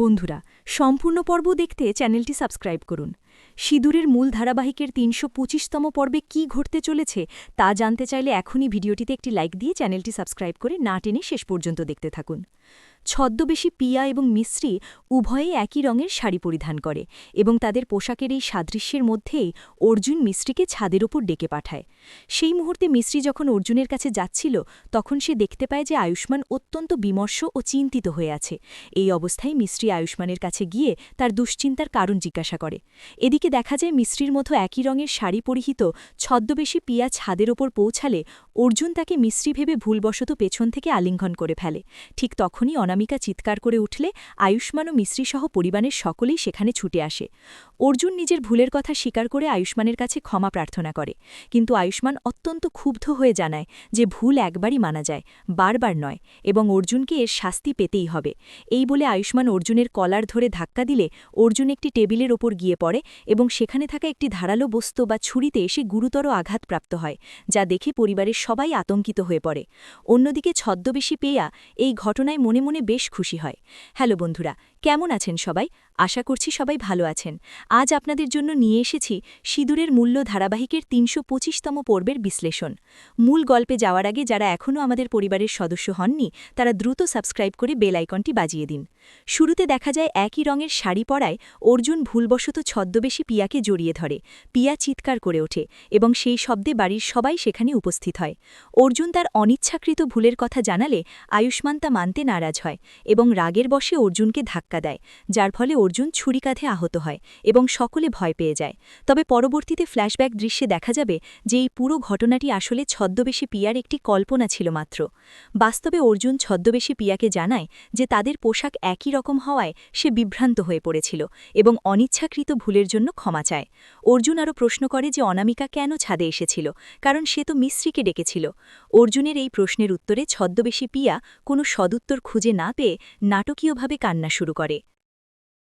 বন্ধুরা, সম্পূর্ণ পর্ব দেখতে চ্যানেলটি সাবস্ক্রাইব করুন। সিঁদুরের মূল ধারাবাহিকের তিনশো পঁচিশতম পর্বে কি ঘটতে চলেছে তা জানতে চাইলে এখনই ভিডিওটিতে একটি লাইক দিয়ে চ্যানেলটি সাবস্ক্রাইব করে না টেনে শেষ পর্যন্ত দেখতে থাকুন। ছদ্মবেশী পিয়া এবং মিশ্রি উভয়েই একই রঙের শাড়ি পরিধান করে এবং তাদের পোশাকের এই সাদৃশ্যের মধ্যেই অর্জুন মিশ্রিকে ছাদের ওপর ডেকে পাঠায়। সেই মুহূর্তে মিশ্রি যখন অর্জুনের কাছে যাচ্ছিল, তখন সে দেখতে পায় যে আয়ুষ্মান অত্যন্ত বিমর্ষ ও চিন্তিত হয়ে আছে। এই অবস্থায় মিশ্রি আয়ুষ্মানের কাছে গিয়ে তার দুশ্চিন্তার কারণ জিজ্ঞাসা করে। এদিকে দেখা যায় মিশ্রির মতো একই রঙের শাড়ি পরিহিত ছদ্মবেশী পিয়া ছাদের ওপর পৌঁছালে অর্জুন তাকে মিশ্রি ভেবে ভুলবশত পেছন থেকে আলিঙ্গন করে ফেলে। ঠিক তখনই অনামিকা চিৎকার করে উঠলে আয়ুষ্মান ও মিশ্রিসহ পরিবারের সকলেই সেখানে ছুটে আসে। অর্জুন নিজের ভুলের কথা স্বীকার করে আয়ুষ্মানের কাছে ক্ষমা প্রার্থনা করে। কিন্তু আয়ুষ্মান অত্যন্ত ক্ষুব্ধ হয়ে জানায় যে ভুল একবারই মানা যায়, বারবার নয়, এবং অর্জুনকে এর শাস্তি পেতেই হবে। এই বলে আয়ুষ্মান অর্জুনের কলার ধরে ধাক্কা দিলে অর্জুন একটি টেবিলের ওপর গিয়ে পড়ে এবং সেখানে থাকা একটি ধারালো বস্তু বা ছুরিতে এসে গুরুতর আঘাতপ্রাপ্ত হয়, যা দেখে পরিবারের সবাই আতঙ্কিত হয়ে পড়ে। অন্যদিকে ছদ্মবেশী পেয়া এই ঘটনায় মনে মনে বেশ খুশি হয়। হ্যালো বন্ধুরা, কেমন আছেন সবাই? আশা করছি সবাই ভালো আছেন। আজ আপনাদের জন্য নিয়ে এসেছি সিঁদুরের মূল্য ধারাবাহিকের তিনশো পঁচিশতম পর্বের বিশ্লেষণ। মূল গল্পে যাওয়ার আগে যারা এখনও আমাদের পরিবারের সদস্য হননি, তারা দ্রুত সাবস্ক্রাইব করে বেল আইকনটি বাজিয়ে দিন। শুরুতে দেখা যায় একই রঙের শাড়ি পরায় অর্জুন ভুলবশত ছদ্মবেশী পিয়াকে জড়িয়ে ধরে। পিয়া চিৎকার করে ওঠে এবং সেই শব্দে বাড়ির সবাই সেখানে উপস্থিত হয়। অর্জুন তার অনিচ্ছাকৃত ভুলের কথা জানালে আয়ুষ্মান তা মানতে নারাজ হয় এবং রাগের বসে অর্জুনকে ধাক্কা দেয়, যার ফলে অর্জুন ছুরি কাঁধে আহত হয় সকলে ভয় পেয়ে যায়। তবে পরবর্তীতে ফ্ল্যাশব্যাক দৃশ্যে দেখা যাবে যে এই পুরো ঘটনাটি আসলে ছদ্মবেশী পিয়ার একটি কল্পনা ছিল মাত্র। বাস্তবে অর্জুন ছদ্মবেশী পিয়াকে জানায় যে তাদের পোশাক একই রকম হওয়ায় সে বিভ্রান্ত হয়ে পড়েছিল এবং অনিচ্ছাকৃত ভুলের জন্য ক্ষমা চায়। অর্জুন আরও প্রশ্ন করে যে অনামিকা কেন ছাদে এসেছিল, কারণ সে তো মিশ্রিকে ডেকেছিল। অর্জুনের এই প্রশ্নের উত্তরে ছদ্মবেশী পিয়া কোনো সদুত্তর খুঁজে না পেয়ে নাটকীয়ভাবে কান্না শুরু করে।